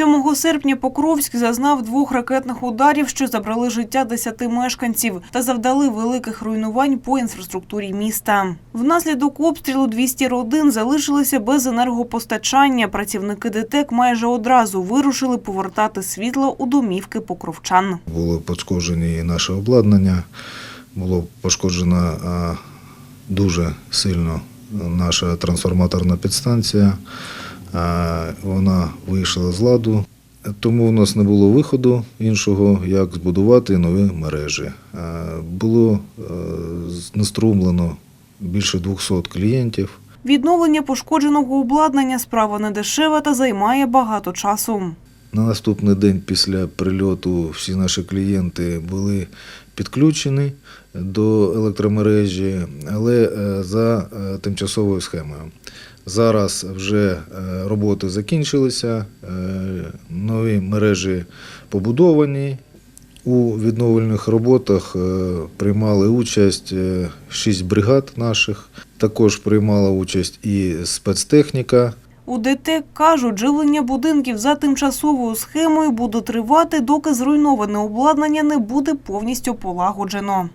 7 серпня Покровськ зазнав двох ракетних ударів, що забрали життя десяти мешканців та завдали великих руйнувань по інфраструктурі міста. Внаслідок обстрілу 200 родин залишилися без енергопостачання. Працівники ДТЕК майже одразу вирушили повертати світло у домівки покровчан. Було пошкоджені наше обладнання, було пошкоджена дуже сильно наша трансформаторна підстанція. Вона вийшла з ладу, тому в нас не було виходу іншого, як збудувати нові мережі. Було наструмлено знеструмлено більше 200 клієнтів. Відновлення пошкодженого обладнання справа не дешева та займає багато часу. На наступний день після прильоту всі наші клієнти були підключені до електромережі, але е, за е, тимчасовою схемою. Зараз вже е, роботи закінчилися, нові мережі побудовані. У відновлювальних роботах приймали участь шість бригад наших. Також приймала участь і спецтехніка. У ДТЕК кажуть, живлення будинків за тимчасовою схемою буде тривати, доки зруйноване обладнання не буде повністю полагоджено.